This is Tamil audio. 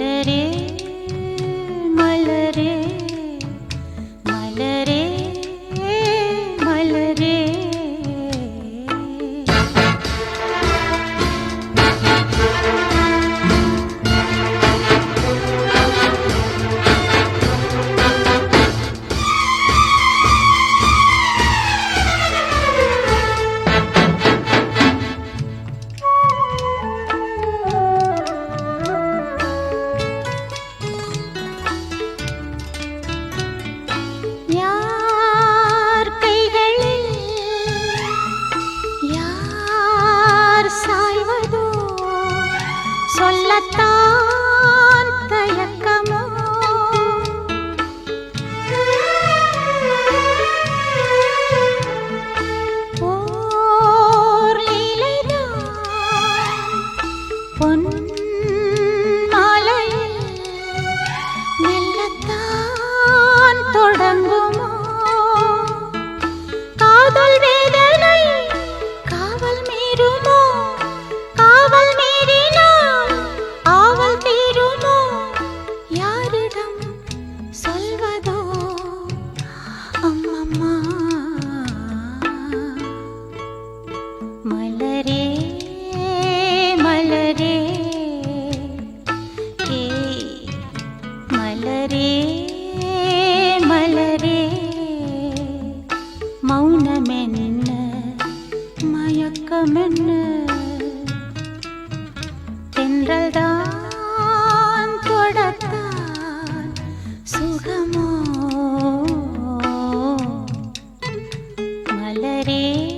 रे 到。மலரே ஏ மலரே மலரே. மௌனமென்ன மயக்கமென்ன. தென்றல்தான் தொடத்தான் சுகமோ. மலரே.